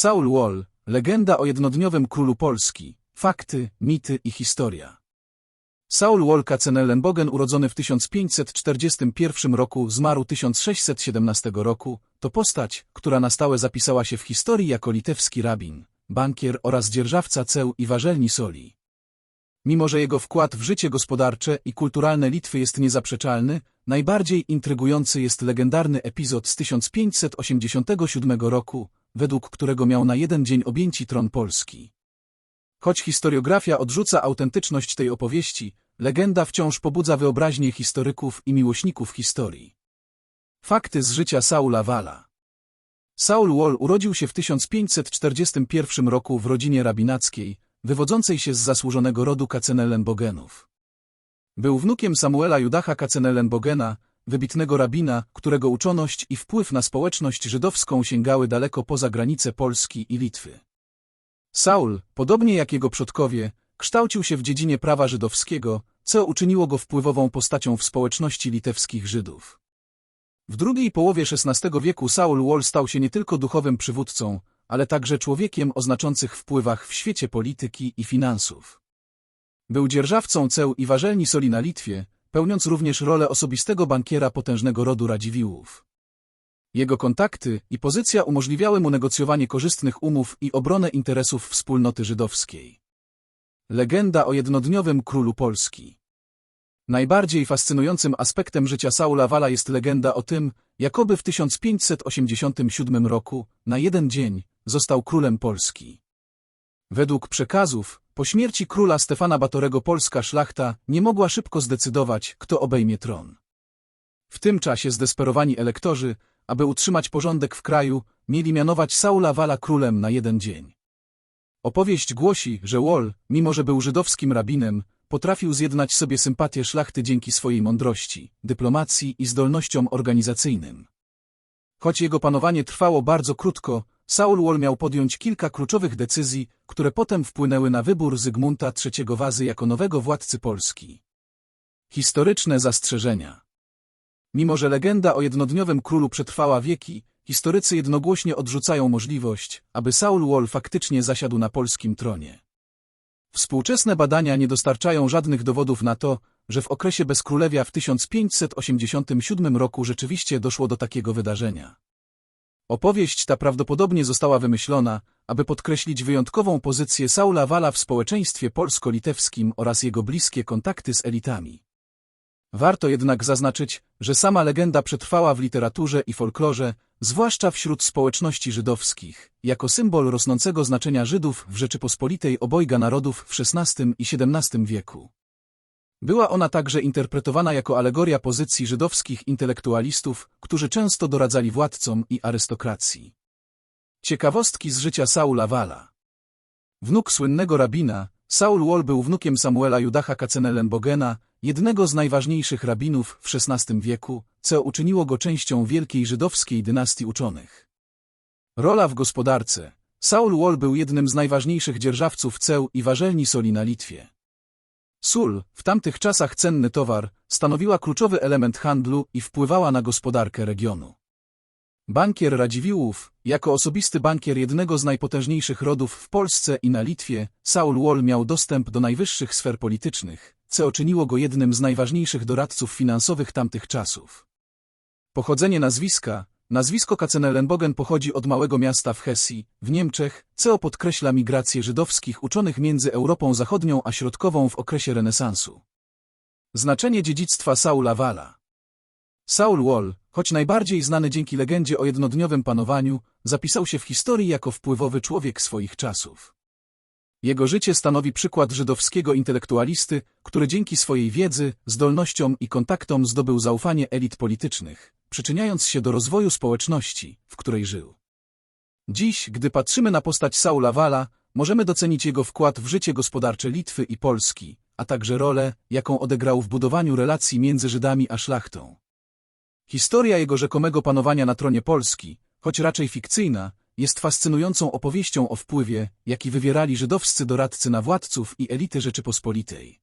Saul Wall, legenda o jednodniowym królu Polski, fakty, mity i historia. Saul Wall Katzenellenbogen urodzony w 1541 roku, zmarł 1617 roku, to postać, która na stałe zapisała się w historii jako litewski rabin, bankier oraz dzierżawca ceł i warzelni soli. Mimo, że jego wkład w życie gospodarcze i kulturalne Litwy jest niezaprzeczalny, najbardziej intrygujący jest legendarny epizod z 1587 roku, według którego miał na jeden dzień objęci tron Polski. Choć historiografia odrzuca autentyczność tej opowieści, legenda wciąż pobudza wyobraźnię historyków i miłośników historii. Fakty z życia Saula Wala Saul Wall urodził się w 1541 roku w rodzinie rabinackiej, wywodzącej się z zasłużonego rodu Kacenellenbogenów. Był wnukiem Samuela Judacha Kacenellenbogena, wybitnego rabina, którego uczoność i wpływ na społeczność żydowską sięgały daleko poza granice Polski i Litwy. Saul, podobnie jak jego przodkowie, kształcił się w dziedzinie prawa żydowskiego, co uczyniło go wpływową postacią w społeczności litewskich Żydów. W drugiej połowie XVI wieku Saul Wall stał się nie tylko duchowym przywódcą, ale także człowiekiem o znaczących wpływach w świecie polityki i finansów. Był dzierżawcą ceł i warzelni soli na Litwie, pełniąc również rolę osobistego bankiera potężnego rodu Radziwiłłów. Jego kontakty i pozycja umożliwiały mu negocjowanie korzystnych umów i obronę interesów wspólnoty żydowskiej. Legenda o jednodniowym królu Polski Najbardziej fascynującym aspektem życia Saula Wala jest legenda o tym, jakoby w 1587 roku, na jeden dzień, został królem Polski. Według przekazów, po śmierci króla Stefana Batorego polska szlachta nie mogła szybko zdecydować, kto obejmie tron. W tym czasie zdesperowani elektorzy, aby utrzymać porządek w kraju, mieli mianować Saula Wala królem na jeden dzień. Opowieść głosi, że Wall, mimo że był żydowskim rabinem, potrafił zjednać sobie sympatię szlachty dzięki swojej mądrości, dyplomacji i zdolnościom organizacyjnym. Choć jego panowanie trwało bardzo krótko, Saul Wall miał podjąć kilka kluczowych decyzji, które potem wpłynęły na wybór Zygmunta III Wazy jako nowego władcy Polski. Historyczne zastrzeżenia Mimo że legenda o jednodniowym królu przetrwała wieki, historycy jednogłośnie odrzucają możliwość, aby Saul Wall faktycznie zasiadł na polskim tronie. Współczesne badania nie dostarczają żadnych dowodów na to, że w okresie bezkrólewia w 1587 roku rzeczywiście doszło do takiego wydarzenia. Opowieść ta prawdopodobnie została wymyślona, aby podkreślić wyjątkową pozycję Saula Wala w społeczeństwie polsko-litewskim oraz jego bliskie kontakty z elitami. Warto jednak zaznaczyć, że sama legenda przetrwała w literaturze i folklorze, zwłaszcza wśród społeczności żydowskich, jako symbol rosnącego znaczenia Żydów w Rzeczypospolitej obojga narodów w XVI i XVII wieku. Była ona także interpretowana jako alegoria pozycji żydowskich intelektualistów, którzy często doradzali władcom i arystokracji. Ciekawostki z życia Saula Wala Wnuk słynnego rabina, Saul Wall był wnukiem Samuela Judacha Katzenellenbogena, jednego z najważniejszych rabinów w XVI wieku, co uczyniło go częścią wielkiej żydowskiej dynastii uczonych. Rola w gospodarce Saul Wall był jednym z najważniejszych dzierżawców ceł i warzelni soli na Litwie. Sól, w tamtych czasach cenny towar, stanowiła kluczowy element handlu i wpływała na gospodarkę regionu. Bankier Radziwiłłów, jako osobisty bankier jednego z najpotężniejszych rodów w Polsce i na Litwie, Saul Wall miał dostęp do najwyższych sfer politycznych, co czyniło go jednym z najważniejszych doradców finansowych tamtych czasów. Pochodzenie nazwiska Nazwisko Katzenellenbogen pochodzi od małego miasta w Hesji, w Niemczech, co podkreśla migrację żydowskich uczonych między Europą Zachodnią a Środkową w okresie renesansu. Znaczenie dziedzictwa Saula Wala Saul Wall, choć najbardziej znany dzięki legendzie o jednodniowym panowaniu, zapisał się w historii jako wpływowy człowiek swoich czasów. Jego życie stanowi przykład żydowskiego intelektualisty, który dzięki swojej wiedzy, zdolnościom i kontaktom zdobył zaufanie elit politycznych, przyczyniając się do rozwoju społeczności, w której żył. Dziś, gdy patrzymy na postać Saula Wala, możemy docenić jego wkład w życie gospodarcze Litwy i Polski, a także rolę, jaką odegrał w budowaniu relacji między Żydami a szlachtą. Historia jego rzekomego panowania na tronie Polski, choć raczej fikcyjna, jest fascynującą opowieścią o wpływie, jaki wywierali żydowscy doradcy na władców i elity Rzeczypospolitej.